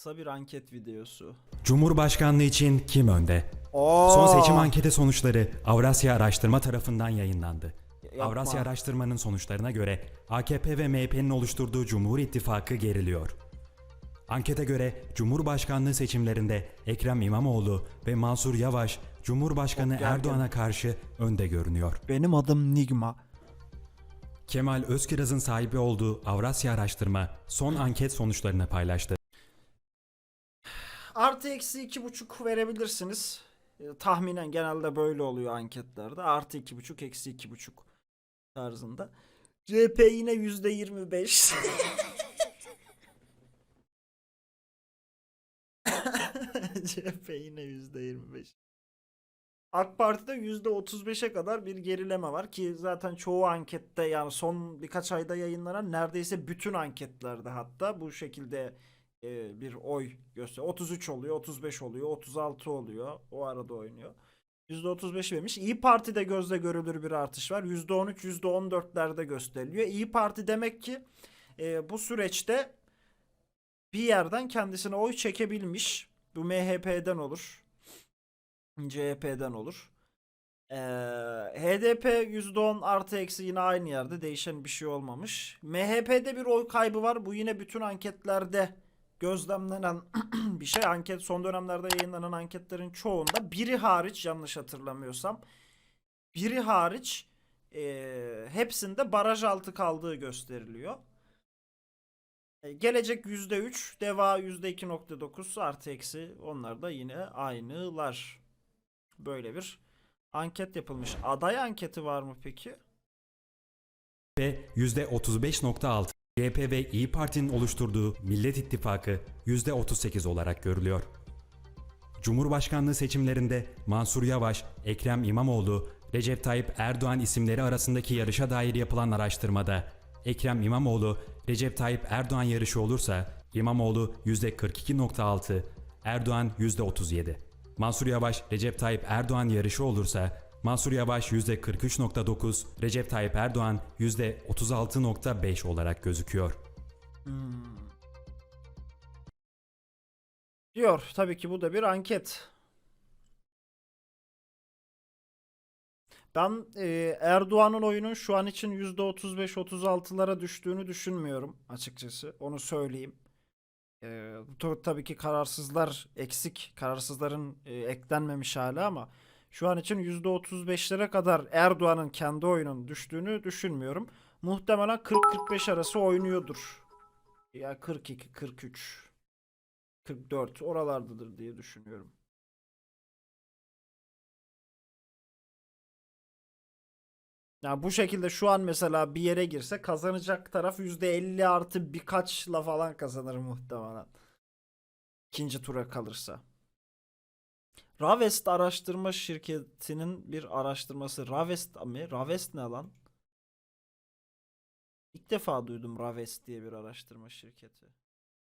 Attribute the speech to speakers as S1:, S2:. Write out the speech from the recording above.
S1: Kısa bir anket videosu.
S2: Cumhurbaşkanlığı için kim önde?
S1: Oo.
S2: Son seçim anketi sonuçları Avrasya Araştırma tarafından yayınlandı.
S1: Yapma.
S2: Avrasya Araştırma'nın sonuçlarına göre AKP ve MHP'nin oluşturduğu Cumhur İttifakı geriliyor. Ankete göre Cumhurbaşkanlığı seçimlerinde Ekrem İmamoğlu ve Mansur Yavaş Cumhurbaşkanı. Erdoğan'a karşı önde görünüyor.
S1: Benim adım Nigma.
S2: Kemal Özkiraz'ın sahibi olduğu Avrasya Araştırma son anket sonuçlarını paylaştı.
S1: Artı eksi iki buçuk verebilirsiniz. E, tahminen genelde böyle oluyor anketlerde. Artı iki buçuk eksi iki buçuk tarzında. CHP yine yüzde yirmi beş. CHP yine yüzde yirmi beş. AK Parti'de yüzde otuz beşe kadar bir gerileme var ki zaten çoğu ankette yani son birkaç ayda yayınlanan neredeyse bütün anketlerde hatta bu şekilde e, bir oy göster. 33 oluyor, 35 oluyor, 36 oluyor. O arada oynuyor. %35 vermiş. İyi Parti'de gözle görülür bir artış var. %13, %14'lerde gösteriliyor. İyi Parti demek ki e, bu süreçte bir yerden kendisine oy çekebilmiş. Bu MHP'den olur. CHP'den olur. Ee, HDP %10 artı eksi yine aynı yerde değişen bir şey olmamış. MHP'de bir oy kaybı var. Bu yine bütün anketlerde gözlemlenen bir şey. Anket son dönemlerde yayınlanan anketlerin çoğunda biri hariç yanlış hatırlamıyorsam biri hariç e, hepsinde baraj altı kaldığı gösteriliyor. E, Gelecek %3, Deva %2.9 artı eksi onlar da yine aynılar. Böyle bir anket yapılmış. Aday anketi var mı peki?
S2: ve %35.6. CHP ve İyi Parti'nin oluşturduğu Millet İttifakı %38 olarak görülüyor. Cumhurbaşkanlığı seçimlerinde Mansur Yavaş, Ekrem İmamoğlu, Recep Tayyip Erdoğan isimleri arasındaki yarışa dair yapılan araştırmada Ekrem İmamoğlu, Recep Tayyip Erdoğan yarışı olursa İmamoğlu %42.6, Erdoğan %37. Mansur Yavaş, Recep Tayyip Erdoğan yarışı olursa Mansur Yavaş %43.9, Recep Tayyip Erdoğan %36.5 olarak gözüküyor.
S1: Diyor. Tabii ki bu da bir anket. Ben e, Erdoğan'ın oyunun şu an için %35-36'lara düştüğünü düşünmüyorum açıkçası. Onu söyleyeyim. E, tabii ki kararsızlar eksik. Kararsızların e, eklenmemiş hali ama şu an için %35'lere kadar Erdoğan'ın kendi oyunun düştüğünü düşünmüyorum. Muhtemelen 40-45 arası oynuyordur. Ya 42-43. 44 oralardadır diye düşünüyorum. Ya bu şekilde şu an mesela bir yere girse kazanacak taraf %50 artı birkaçla falan kazanır muhtemelen. İkinci tura kalırsa. Ravest araştırma şirketinin bir araştırması. Ravest mi? Ravest ne lan? İlk defa duydum Ravest diye bir araştırma şirketi.